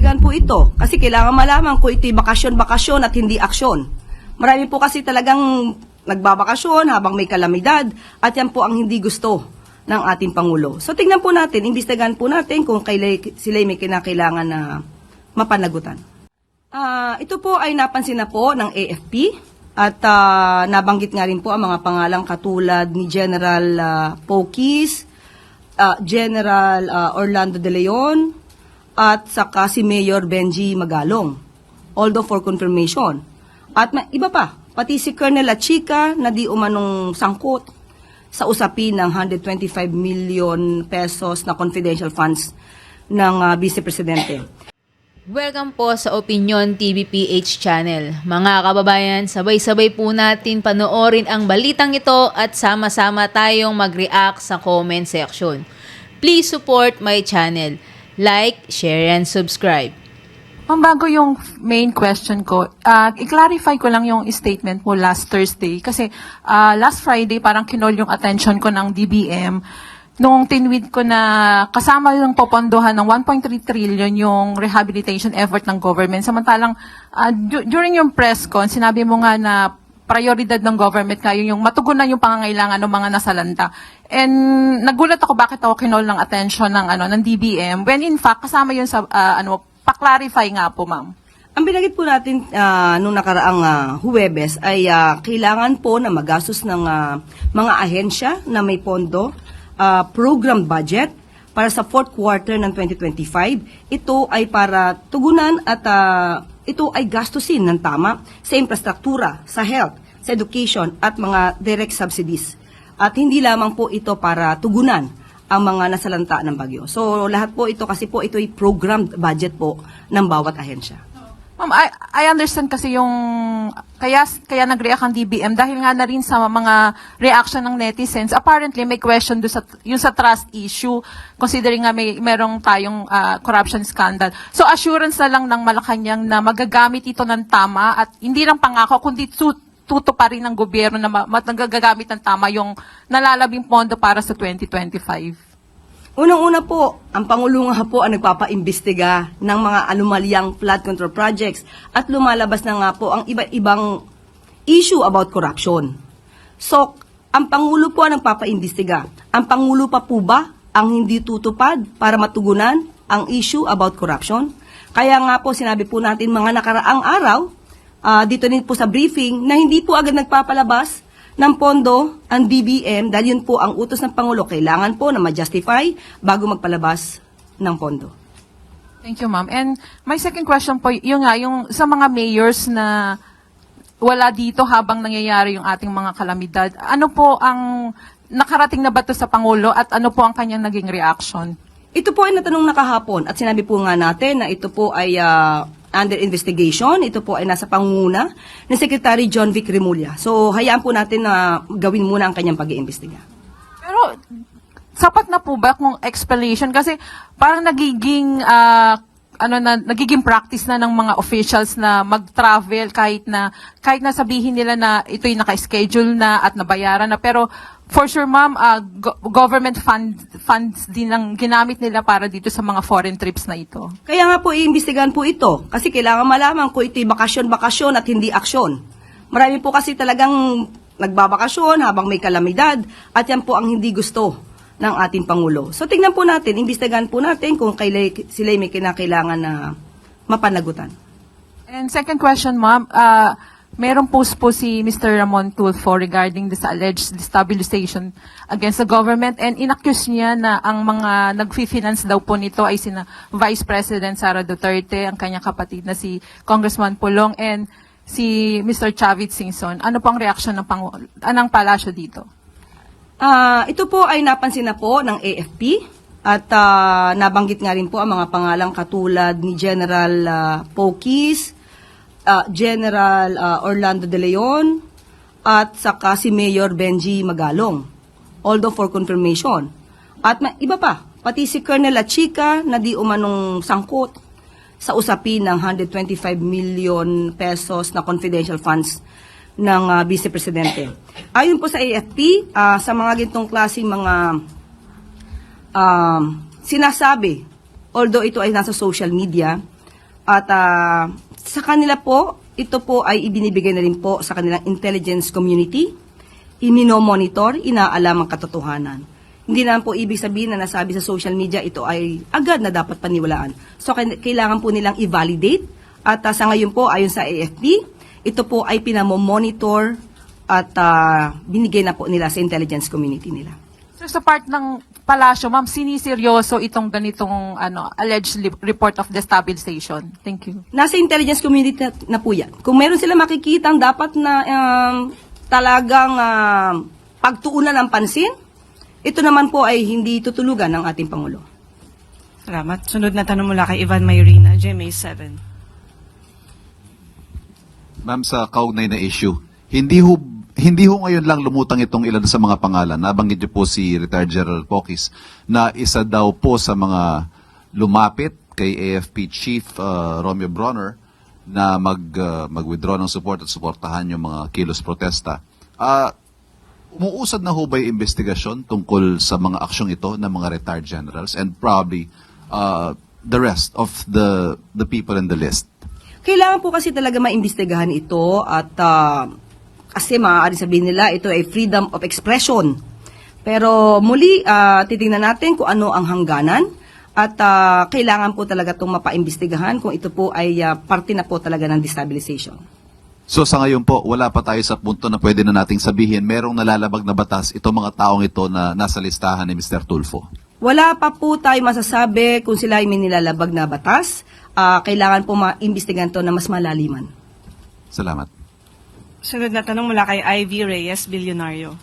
imbestigahan po ito kasi kailangan malaman kung ito'y bakasyon-bakasyon at hindi aksyon. Marami po kasi talagang nagbabakasyon habang may kalamidad at yan po ang hindi gusto ng ating Pangulo. So tingnan po natin, imbestigahan po natin kung kaila, sila may kinakailangan na mapanagutan. Ah, ito po ay napansin na po ng AFP at ah, nabanggit nga rin po ang mga pangalang katulad ni General ah, Pokis, ah, General ah, Orlando De Leon, at saka si Mayor Benji Magalong. Although for confirmation. At iba pa, pati si Colonel Achika na di umanong sangkot sa usapin ng 125 million pesos na confidential funds ng ah, Vice Presidente. Welcome po sa Opinion TVPH channel. Mga kababayan, sabay-sabay po natin panoorin ang balitang ito at sama-sama tayong mag-react sa comment section. Please support my channel. Like, share, and subscribe. Ma'am, bago yung main question ko, ah, i-clarify ko lang yung statement mo last Thursday. Kasi ah, last Friday, parang kinol yung attention ko ng DBM nung tinweet ko na kasama yung popondohan ng 1.3 trillion yung rehabilitation effort ng government. Samantalang du- during yung press con, sinabi mo nga na prioridad ng government kayo yung matugunan yung pangangailangan ng mga nasalanta. And nagulat ako bakit ako kinol ng attention ng ano ng DBM when in fact kasama yun sa ah, ano pa-clarify nga po ma'am. Ang binagit po natin ah, nung nakaraang ah, Huwebes ay ah, kailangan po na magastos ng ah, mga ahensya na may pondo, ah, program budget para sa fourth quarter ng 2025. Ito ay para tugunan at ah, ito ay gastusin ng tama sa infrastruktura, sa health, sa education at mga direct subsidies. At hindi lamang po ito para tugunan ang mga nasalanta ng bagyo. So lahat po ito kasi po ito ay programmed budget po ng bawat ahensya. Ma'am, I, I understand kasi yung kaya kaya nag-react ang DBM dahil nga na rin sa mga reaction ng netizens. Apparently may question do sa yung sa trust issue considering nga may merong tayong ah, corruption scandal. So assurance na lang ng Malacanang na magagamit ito ng tama at hindi lang pangako kundi tu- tuto pa rin ng gobyerno na nagagamit ng tama yung nalalabing pondo para sa 2025. Unang-una po, ang Pangulo nga po ang nagpapaimbestiga ng mga anomalyang flood control projects at lumalabas na nga po ang iba't ibang issue about corruption. So, ang Pangulo po ang nagpapaimbestiga. Ang Pangulo pa po ba ang hindi tutupad para matugunan ang issue about corruption? Kaya nga po sinabi po natin mga nakaraang araw, ah, dito din po sa briefing, na hindi po agad nagpapalabas ng pondo ang DBM dahil yun po ang utos ng Pangulo. Kailangan po na ma-justify bago magpalabas ng pondo. Thank you, ma'am. And my second question po, yung nga, yung sa mga mayors na wala dito habang nangyayari yung ating mga kalamidad, ano po ang nakarating na ba to sa Pangulo at ano po ang kanyang naging reaction? Ito po ay natanong na kahapon at sinabi po nga natin na ito po ay ah, under investigation. Ito po ay nasa pangunguna ni Secretary John Vic Remulla. So, hayaan po natin na gawin muna ang kanyang pag-iimbestiga. Pero sapat na po ba kung explanation? Kasi parang nagiging ah, ano na nagiging practice na ng mga officials na mag-travel kahit na kahit na sabihin nila na ito'y naka-schedule na at nabayaran na pero for sure ma'am ah, go- government fund funds din ang ginamit nila para dito sa mga foreign trips na ito. Kaya nga po iimbestigahan po ito kasi kailangan malaman kung ito'y bakasyon-bakasyon at hindi aksyon. Marami po kasi talagang nagbabakasyon habang may kalamidad at yan po ang hindi gusto ng ating Pangulo. So tingnan po natin, imbestigahan po natin kung kaila, sila may kinakailangan na mapanagutan. And second question, ma'am, uh, merong post po si Mr. Ramon Tulfo regarding this alleged destabilization against the government and inaccuse niya na ang mga nag-finance daw po nito ay sina Vice President Sara Duterte, ang kanyang kapatid na si Congressman Pulong and si Mr. Chavit Singson. Ano po ang reaction ng, Pangu- ah, ng palasyo dito? Ah, ito po ay napansin na po ng AFP at ah, nabanggit nga rin po ang mga pangalang katulad ni General ah, Pokis, ah, General ah, Orlando De Leon at saka si Mayor Benji Magalong. Although for confirmation. At ma- iba pa, pati si Colonel Achika na di umanong sangkot sa usapin ng 125 million pesos na confidential funds ng ah, Vice Presidente. Ayon po sa AFP, ah, sa mga gintong klaseng mga um, sinasabi, although ito ay nasa social media, At ah, sa kanila po, ito po ay ibinibigay na rin po sa kanilang intelligence community. Iminomonitor, inaalam ang katotohanan. Hindi naman po ibig sabihin na nasabi sa social media ito ay agad na dapat paniwalaan. So kailangan po nilang i-validate at ah, sa ngayon po ayon sa AFP, ito po ay pinamomonitor at ah, binigay na po nila sa intelligence community nila. So sa part ng palasyo, ma'am, siniseryoso itong ganitong ano alleged report of destabilization. Thank you. Nasa intelligence community na, na po yan. Kung meron sila makikita dapat na um, talagang um, pagtuunan ng pansin, ito naman po ay hindi tutulugan ng ating Pangulo. Salamat. Sunod na tanong mula kay Ivan Mayrina, GMA 7. Ma'am, sa kaugnay na issue, hindi ho, hindi ho ngayon lang lumutang itong ilan sa mga pangalan. Nabanggit niyo po si retired General Pokis na isa daw po sa mga lumapit kay AFP Chief uh, Romeo Bronner na mag, uh, mag-withdraw ng support at suportahan yung mga kilos protesta. Ah, umuusad na ho ba yung investigasyon tungkol sa mga aksyong ito ng mga retired generals and probably uh, the rest of the the people in the list? Kailangan po kasi talaga maimbestigahan ito at ah, kasi maaari sabihin nila ito ay freedom of expression. Pero muli, ah, titingnan natin kung ano ang hangganan at ah, kailangan po talaga itong mapaimbestigahan kung ito po ay ah, parte na po talaga ng destabilization. So sa ngayon po, wala pa tayo sa punto na pwede na nating sabihin merong nalalabag na batas itong mga taong ito na nasa listahan ni Mr. Tulfo. Wala pa po tayo masasabi kung sila ay may nilalabag na batas. Ah, kailangan po maimbestigahan to na mas malaliman. Salamat. Sunod na tanong mula kay Ivy Reyes, Bilyonaryo.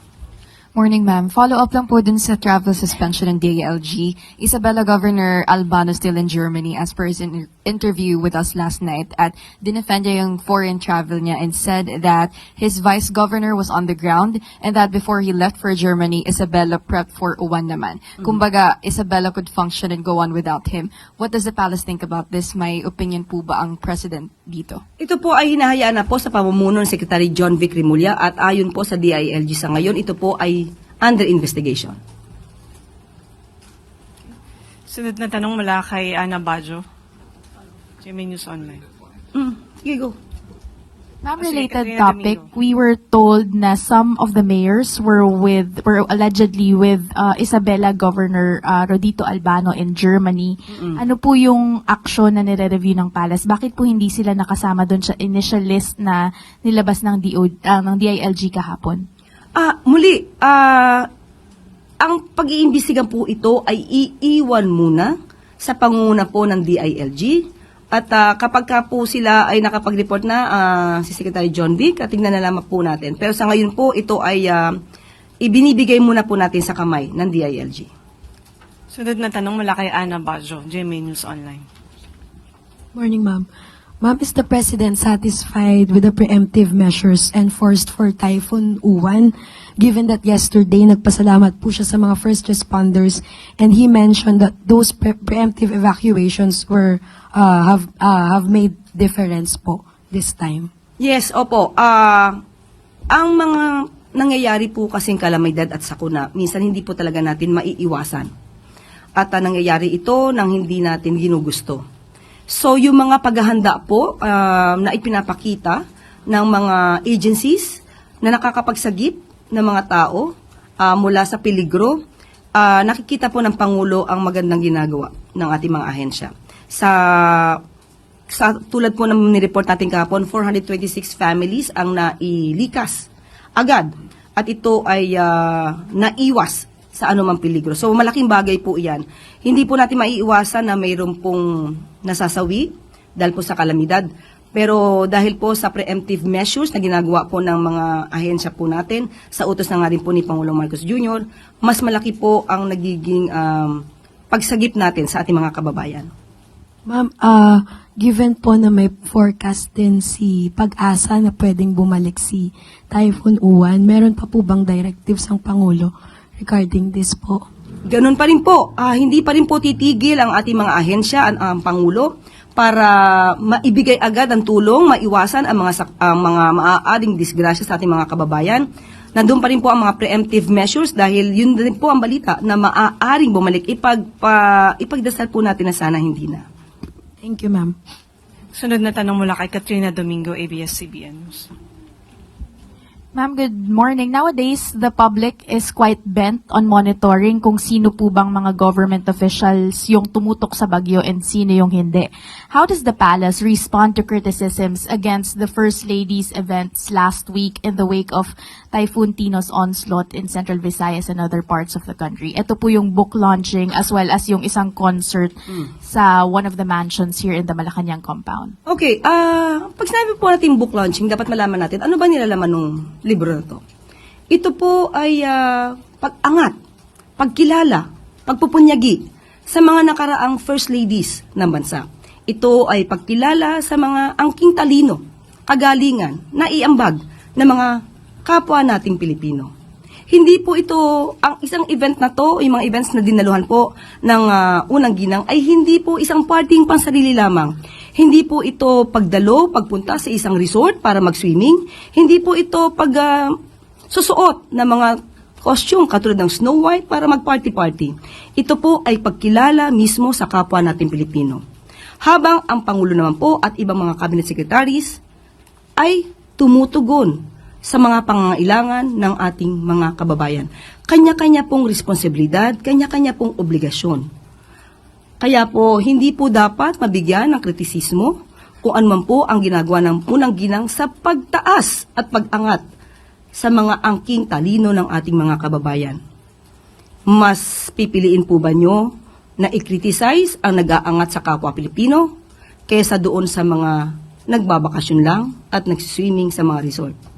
Morning, ma'am. Follow-up lang po dun sa travel suspension ng DILG. Isabella Governor Albano still in Germany as per his in- interview with us last night at dinefend niya yung foreign travel niya and said that his vice governor was on the ground and that before he left for Germany, Isabella prepped for uwan naman. Kumbaga, Isabella could function and go on without him. What does the palace think about this? May opinion po ba ang president dito? Ito po ay hinahayaan na po sa pamumuno ng Secretary John Vic Rimulya at ayon po sa DILG sa ngayon, ito po ay under investigation. Sunod na tanong mula kay Ana Bajo, GMA News Online. Mm, sige, go. Ma'am, related topic, we were told na some of the mayors were with, were allegedly with uh, Isabela Governor uh, Rodito Albano in Germany. Ano po yung action na nire-review ng palace? Bakit po hindi sila nakasama doon sa initial list na nilabas ng, DO, ah, ng DILG kahapon? Ah, muli, ah, ang pag-iimbestigan po ito ay iiwan muna sa panguna po ng DILG. At ah, kapag ka po sila ay nakapag-report na ah, si Secretary John Vic, at tingnan na lamang po natin. Pero sa ngayon po, ito ay ah, ibinibigay muna po natin sa kamay ng DILG. Sunod na tanong mula kay Ana Bajo, GMA News Online. Morning, ma'am. Ma'am, is the President satisfied with the preemptive measures enforced for Typhoon Uwan? Given that yesterday, nagpasalamat po siya sa mga first responders and he mentioned that those pre- preemptive evacuations were, uh, have, uh, have made difference po this time. Yes, opo. Ah, ang mga nangyayari po kasing kalamidad at sakuna, minsan hindi po talaga natin maiiwasan. At ah, nangyayari ito nang hindi natin ginugusto. So, yung mga paghahanda po ah, na ipinapakita ng mga agencies na nakakapagsagip ng mga tao ah, mula sa peligro, ah, nakikita po ng Pangulo ang magandang ginagawa ng ating mga ahensya. Sa sa tulad po ng nireport natin kahapon, 426 families ang nailikas agad. At ito ay ah, naiwas sa anumang peligro. So malaking bagay po iyan. Hindi po natin maiiwasan na mayroon pong nasasawi dahil po sa kalamidad. Pero dahil po sa preemptive measures na ginagawa po ng mga ahensya po natin, sa utos na nga rin po ni Pangulong Marcos Jr., mas malaki po ang nagiging um, pagsagip natin sa ating mga kababayan. Ma'am, uh, given po na may forecast din si pag-asa na pwedeng bumalik si Typhoon Uwan, meron pa po bang directives ang Pangulo regarding this po? Ganun pa rin po. Ah, hindi pa rin po titigil ang ating mga ahensya, ang, ang Pangulo, para maibigay agad ang tulong, maiwasan ang mga, sak- ang mga maaaring disgrasya sa ating mga kababayan. Nandun pa rin po ang mga preemptive measures dahil yun din po ang balita na maaaring bumalik. Ipag, pa, ipagdasal po natin na sana hindi na. Thank you, ma'am. Sunod na tanong mula kay Katrina Domingo, ABS-CBN News. Ma'am, good morning. Nowadays, the public is quite bent on monitoring kung sino po bang mga government officials yung tumutok sa bagyo and sino yung hindi. How does the palace respond to criticisms against the First Lady's events last week in the wake of Typhoon Tino's onslaught in Central Visayas and other parts of the country? Ito po yung book launching as well as yung isang concert sa one of the mansions here in the Malacanang compound. Okay, ah, pag sinabi po natin book launching, dapat malaman natin ano ba nilalaman ng libro na to. Ito po ay ah, pag-angat, pagkilala, pagpupunyagi sa mga nakaraang first ladies ng bansa. Ito ay pagkilala sa mga angking talino, kagalingan, naiambag ng mga kapwa nating Pilipino. Hindi po ito, ang isang event na to, yung mga events na dinaluhan po ng ah, unang ginang, ay hindi po isang parting pansarili lamang. Hindi po ito pagdalo, pagpunta sa isang resort para mag-swimming. Hindi po ito pag ah, susuot ng mga costume katulad ng Snow White para mag-party-party. Ito po ay pagkilala mismo sa kapwa nating Pilipino. Habang ang Pangulo naman po at ibang mga cabinet secretaries ay tumutugon sa mga pangangailangan ng ating mga kababayan. Kanya-kanya pong responsibilidad, kanya-kanya pong obligasyon. Kaya po, hindi po dapat mabigyan ng kritisismo kung anuman po ang ginagawa ng unang ginang sa pagtaas at pag-angat sa mga angking talino ng ating mga kababayan. Mas pipiliin po ba nyo na i-criticize ang nag-aangat sa kapwa Pilipino kaysa doon sa mga nagbabakasyon lang at nagsiswimming sa mga resort?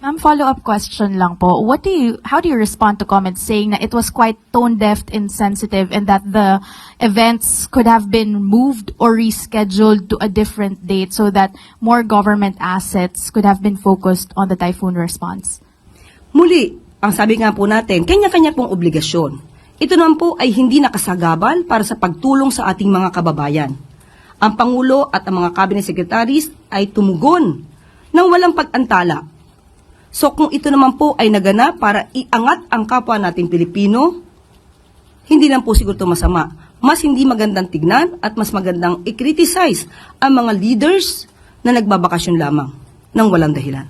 Ma'am, follow-up question lang po. What do you, how do you respond to comments saying that it was quite tone-deaf, insensitive, and that the events could have been moved or rescheduled to a different date so that more government assets could have been focused on the typhoon response? Muli, ang sabi nga po natin, kanya-kanya pong obligasyon. Ito naman po ay hindi nakasagabal para sa pagtulong sa ating mga kababayan. Ang Pangulo at ang mga cabinet secretaries ay tumugon ng walang pag-antala. So kung ito naman po ay naganap para iangat ang kapwa nating Pilipino, hindi lang po siguro ito masama. Mas hindi magandang tignan at mas magandang i-criticize ang mga leaders na nagbabakasyon lamang ng walang dahilan.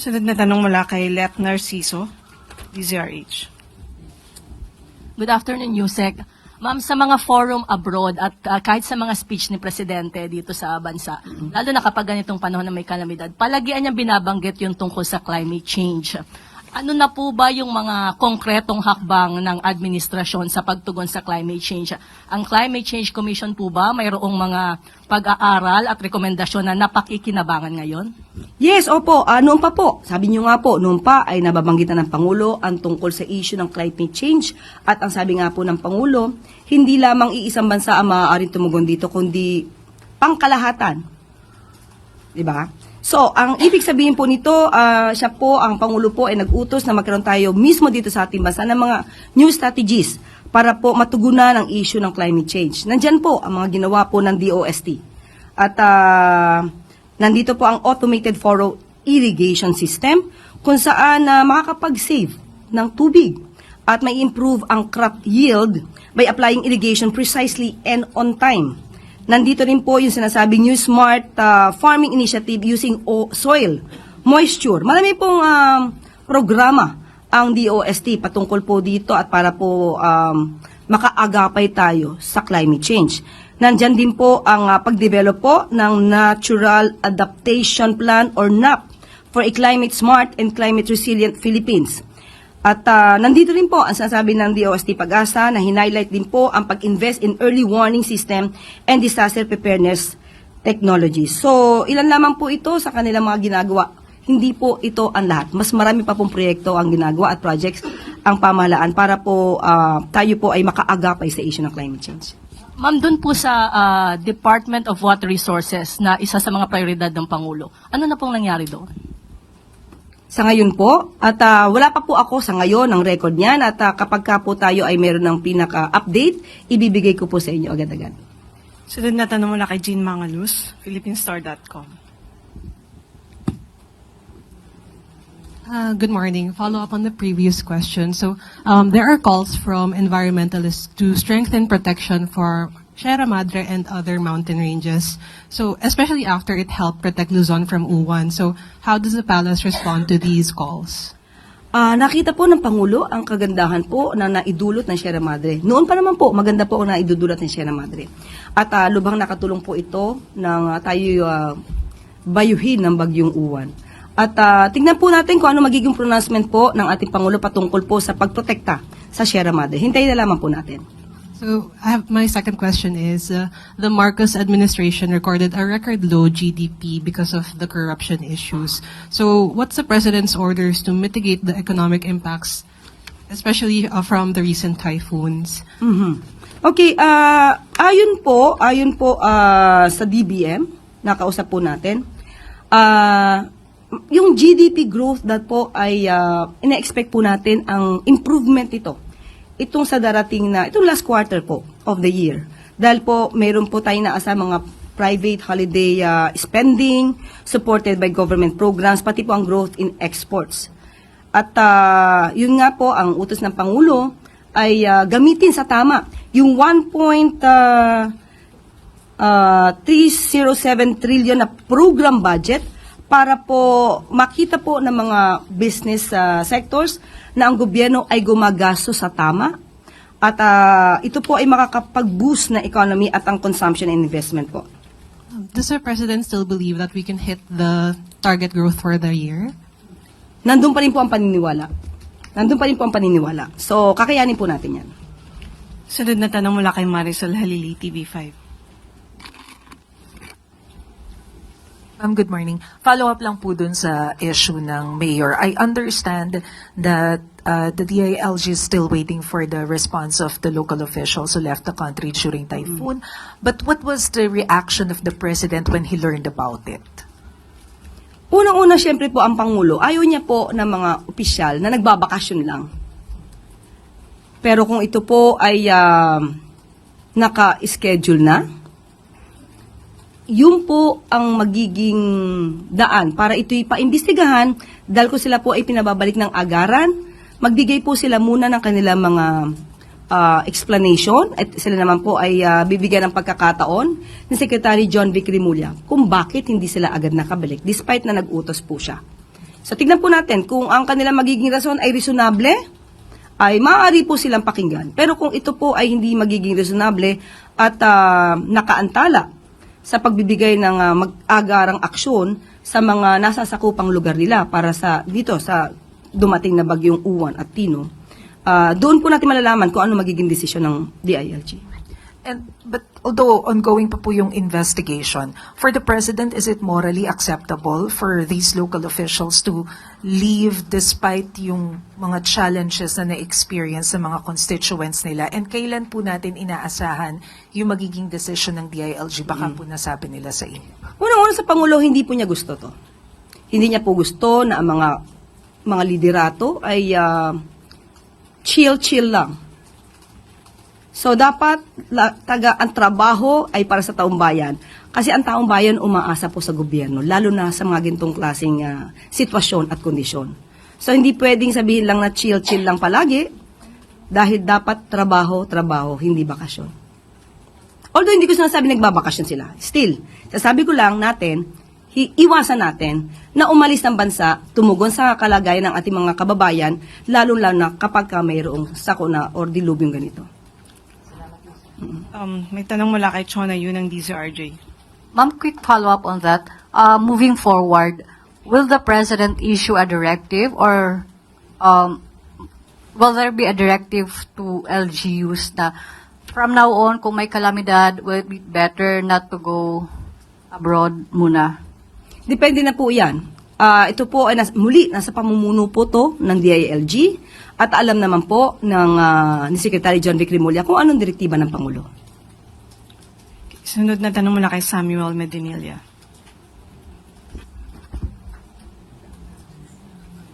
Sunod na tanong mula kay Lep Narciso, DZRH. Good afternoon, Yusek. Ma'am, sa mga forum abroad at uh, kahit sa mga speech ni Presidente dito sa bansa, lalo na kapag ganitong panahon na may kalamidad, palagian niya binabanggit yung tungkol sa climate change. Ano na po ba yung mga konkretong hakbang ng administrasyon sa pagtugon sa climate change? Ang Climate Change Commission po ba mayroong mga pag-aaral at rekomendasyon na napakikinabangan ngayon? Yes, opo. Ah, noon pa po, sabi niyo nga po, noon pa ay nababanggitan ng Pangulo ang tungkol sa issue ng climate change. At ang sabi nga po ng Pangulo, hindi lamang iisang bansa ang maaaring tumugon dito, kundi pangkalahatan. Di ba? So, ang ibig sabihin po nito, ah, siya po, ang Pangulo po ay nag-utos na magkaroon tayo mismo dito sa ating bansa ng mga new strategies para po matugunan ang issue ng climate change. Nandyan po ang mga ginawa po ng DOST. At ah, nandito po ang automated furrow irrigation system kung saan na makakapag-save ng tubig at may improve ang crop yield by applying irrigation precisely and on time. Nandito rin po yung sinasabing New Smart ah, Farming Initiative using o- soil moisture. Marami pong um, programa ang DOST patungkol po dito at para po um, makaagapay tayo sa climate change. Nandyan din po ang ah, pag-develop po ng Natural Adaptation Plan or NAP for a Climate Smart and Climate Resilient Philippines. At ah, nandito rin po ang sinasabi ng DOST Pag-asa na hinighlight din po ang pag-invest in early warning system and disaster preparedness technologies. So, ilan lamang po ito sa kanilang mga ginagawa. Hindi po ito ang lahat. Mas marami pa pong proyekto ang ginagawa at projects ang pamahalaan para po ah, tayo po ay makaagapay sa issue ng climate change. Ma'am, dun po sa ah, Department of Water Resources na isa sa mga prioridad ng Pangulo, ano na pong nangyari doon? Sa ngayon po, at ah, wala pa po ako sa ngayon ng record niyan at ah, kapag ka po tayo ay meron ng pinaka-update, ibibigay ko po sa inyo agad-agad. Sunod na tanong mula kay Jean Mangalus, PhilippineStar.com. Uh, good morning. Follow up on the previous question. So, um, there are calls from environmentalists to strengthen protection for Sierra Madre and other mountain ranges. So, especially after it helped protect Luzon from Uwan. So, how does the palace respond to these calls? Ah, nakita po ng Pangulo ang kagandahan po na naidulot ng Sierra Madre. Noon pa naman po, maganda po ang naidudulot ng Sierra Madre. At ah, lubhang nakatulong po ito ng ah, tayo ah, bayuhin ng bagyong uwan. At ah, tingnan po natin kung ano magiging pronouncement po ng ating Pangulo patungkol po sa pagprotekta sa Sierra Madre. Hintayin na lamang po natin. So, have, my second question is, uh, the Marcos administration recorded a record low GDP because of the corruption issues. So, what's the president's orders to mitigate the economic impacts, especially uh, from the recent typhoons? Mhm. Okay, ah ayon po, ayon po ah, sa DBM, nakausap po natin, ah yung GDP growth that po ay ah, ina-expect po natin ang improvement ito. Itong sa darating na, itong last quarter po of the year. Dahil po, mayroon po tayong naasa mga private holiday ah, spending, supported by government programs, pati po ang growth in exports. At ah, yun nga po, ang utos ng Pangulo ay ah, gamitin sa tama yung 1. ah, 307 trillion na program budget para po makita po ng mga business ah, sectors na ang gobyerno ay gumagastos sa tama at ah, ito po ay makakapag-boost na economy at ang consumption and investment po. Does the president still believe that we can hit the target growth for the year? Nandun pa rin po ang paniniwala. Nandun pa rin po ang paniniwala. So, kakayanin po natin yan. Sunod na tanong mula kay Marisol Halili, TV5. Ma'am, good morning. Follow-up lang po dun sa issue ng mayor. I understand that uh, the DILG is still waiting for the response of the local officials who left the country during typhoon. But what was the reaction of the president when he learned about it? Unang-una, syempre po ang Pangulo, ayaw niya po ng mga opisyal na nagbabakasyon lang. Pero kung ito po ay ah, naka-schedule na, yun po ang magiging daan para ito'y paimbestigahan dahil ko sila po ay pinababalik ng agaran, magbigay po sila muna ng kanilang mga ah, explanation at sila naman po ay ah, bibigyan ng pagkakataon ni Secretary John Vic Rimulya kung bakit hindi sila agad nakabalik despite na nag-utos po siya. So tignan po natin kung ang kanilang magiging rason ay reasonable, ay maaari po silang pakinggan. Pero kung ito po ay hindi magiging reasonable at ah, nakaantala sa pagbibigay ng ah, mag-agarang aksyon sa mga nasasakupang lugar nila para sa dito sa dumating na bagyong Uwan at Tino, ah, doon po natin malalaman kung ano magiging desisyon ng DILG. And but although ongoing pa po yung investigation, for the president, is it morally acceptable for these local officials to leave despite yung mga challenges na na-experience sa mga constituents nila? And kailan po natin inaasahan yung magiging decision ng DILG? Baka po nasabi nila sa inyo. Unang-una sa Pangulo, hindi po niya gusto to. Hindi niya po gusto na ang mga mga liderato ay ah, chill-chill lang. So dapat la, taga ang trabaho ay para sa taong bayan. Kasi ang taong bayan umaasa po sa gobyerno, lalo na sa mga gintong klaseng ah, sitwasyon at kondisyon. So hindi pwedeng sabihin lang na chill-chill lang palagi dahil dapat trabaho, trabaho, hindi bakasyon. Although hindi ko sinasabi nagbabakasyon sila. Still, sasabi ko lang natin, iwasan natin na umalis ng bansa, tumugon sa kalagayan ng ating mga kababayan, lalo-lalo na kapag ka mayroong sakuna or dilubyong ganito. Um, may tanong mula kay Chona Yu ng DZRJ. Ma'am, quick follow-up on that. Uh, moving forward, will the president issue a directive or um, will there be a directive to LGUs na from now on, kung may kalamidad, will it be better not to go abroad muna? Depende na po yan. Ah, ito po ay nas- muli, nasa pamumuno po to ng DILG at alam naman po ng ah, ni Secretary John Vic Rimulya kung anong direktiba ng Pangulo. Sunod na tanong mula kay Samuel Medinilla.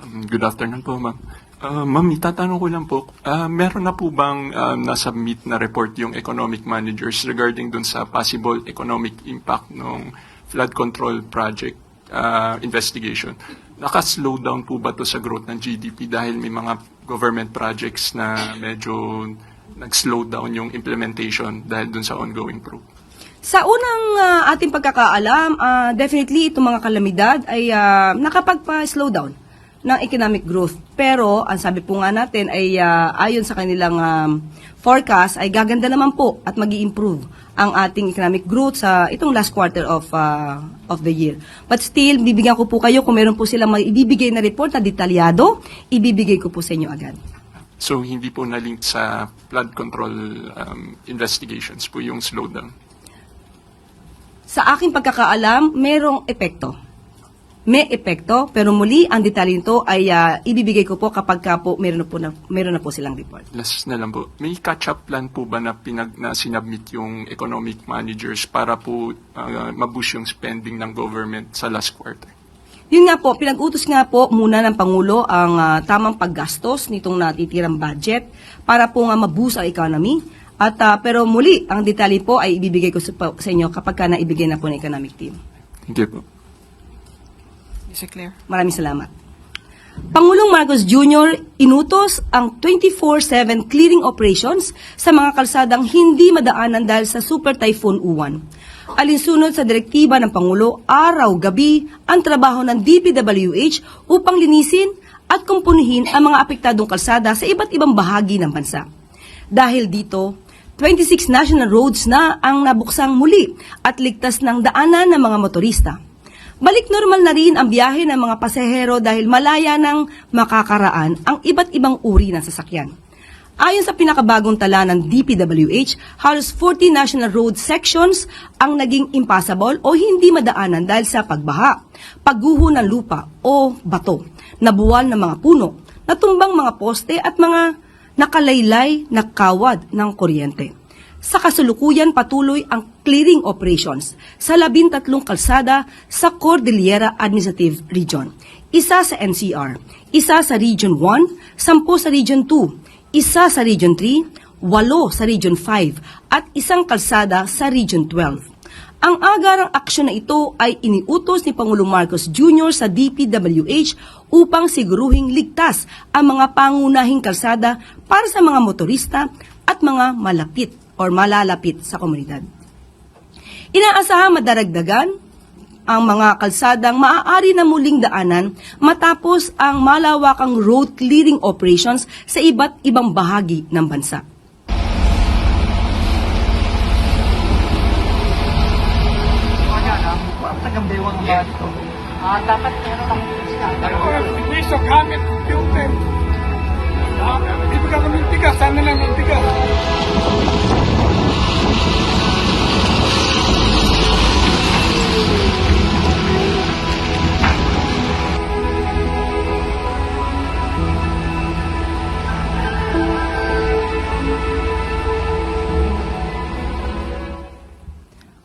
Good afternoon po, ma'am. Uh, ma'am, itatanong ko lang po, ah, meron na po bang um, nasubmit na report yung economic managers regarding dun sa possible economic impact ng flood control project ah, investigation? Naka-slow down po ba to sa growth ng GDP dahil may mga government projects na medyo nag-slow down yung implementation dahil dun sa ongoing probe? Sa unang ah, ating pagkakaalam, ah, definitely itong mga kalamidad ay ah, nakapagpa-slow down ng economic growth. Pero, ang sabi po nga natin ay ah, ayon sa kanilang um, forecast ay gaganda naman po at mag improve ang ating economic growth sa itong last quarter of ah, of the year. But still, bibigyan ko po kayo kung meron po silang ibibigay na report na detalyado, ibibigay ko po sa inyo agad. So, hindi po na-link sa flood control um, investigations po yung slowdown. Sa aking pagkakaalam, merong epekto. May epekto, pero muli, ang detalye nito ay ah, ibibigay ko po kapag ka po meron na po, na, meron na po silang report. Last na lang po, may catch-up plan po ba na, pinag, na sinubmit yung economic managers para po uh, mabush yung spending ng government sa last quarter? Yun nga po, pinag-utos nga po muna ng Pangulo ang ah, tamang paggastos nitong natitirang budget para po nga maboost ang economy. At ah, pero muli, ang detalye po ay ibibigay ko sa, sa inyo kapag ka naibigay na po ng economic team. Thank you po. It clear? Maraming salamat. Pangulong Marcos Jr. inutos ang 24-7 clearing operations sa mga kalsadang hindi madaanan dahil sa Super Typhoon Uwan. Alinsunod sa direktiba ng Pangulo, araw-gabi ang trabaho ng DPWH upang linisin at kumpunihin ang mga apektadong kalsada sa iba't ibang bahagi ng bansa. Dahil dito, 26 national roads na ang nabuksang muli at ligtas ng daanan ng mga motorista. Balik normal na rin ang biyahe ng mga pasahero dahil malaya ng makakaraan ang iba't ibang uri ng sasakyan. Ayon sa pinakabagong tala ng DPWH, halos 40 national road sections ang naging impassable o hindi madaanan dahil sa pagbaha, pagguho ng lupa o bato, nabuwal ng mga puno, natumbang mga poste at mga nakalaylay na kawad ng kuryente. Sa kasulukuyan patuloy ang clearing operations sa labintatlong kalsada sa Cordillera Administrative Region. Isa sa NCR, isa sa Region 1, sampu sa Region 2, isa sa Region 3, walo sa Region 5, at isang kalsada sa Region 12. Ang agarang aksyon na ito ay iniutos ni Pangulong Marcos Jr. sa DPWH upang siguruhing ligtas ang mga pangunahing kalsada para sa mga motorista at mga malapit or malalapit sa komunidad. Inaasahang madaragdagan ang mga kalsadang maaari na muling daanan matapos ang malawakang road clearing operations sa iba't ibang bahagi ng bansa. Hindi sa gamit computer. Ibigay kami ng tigas. Sana ng tigas.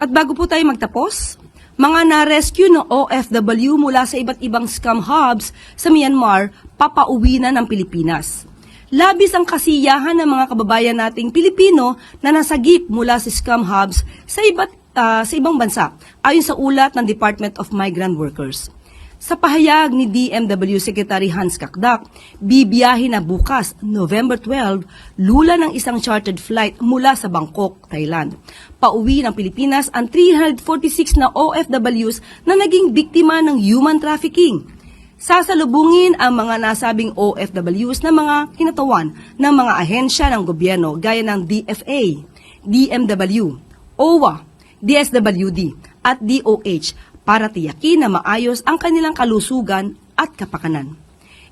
At bago po tayo magtapos, mga na-rescue ng OFW mula sa iba't ibang scam hubs sa Myanmar, papauwi na ng Pilipinas. Labis ang kasiyahan ng mga kababayan nating Pilipino na nasagip mula sa scam hubs sa iba't ah, sa ibang bansa, ayon sa ulat ng Department of Migrant Workers. Sa pahayag ni DMW Secretary Hans Kakdak, bibiyahe na bukas, November 12, lula ng isang chartered flight mula sa Bangkok, Thailand. Pauwi ng Pilipinas ang 346 na OFWs na naging biktima ng human trafficking. Sasalubungin ang mga nasabing OFWs na mga kinatawan ng mga ahensya ng gobyerno gaya ng DFA, DMW, OWA, DSWD at DOH para tiyakin na maayos ang kanilang kalusugan at kapakanan.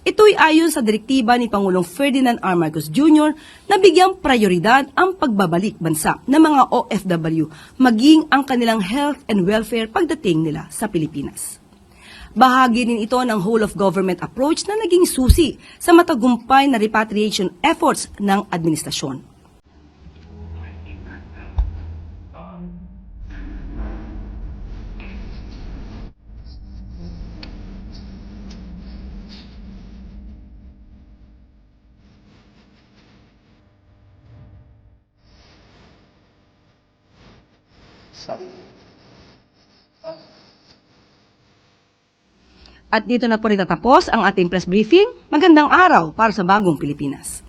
Ito'y ayon sa direktiba ni Pangulong Ferdinand R. Marcos Jr. na bigyang prioridad ang pagbabalik bansa ng mga OFW maging ang kanilang health and welfare pagdating nila sa Pilipinas. Bahagi din ito ng whole of government approach na naging susi sa matagumpay na repatriation efforts ng administrasyon. At dito na po rin natapos ang ating press briefing. Magandang araw para sa bagong Pilipinas.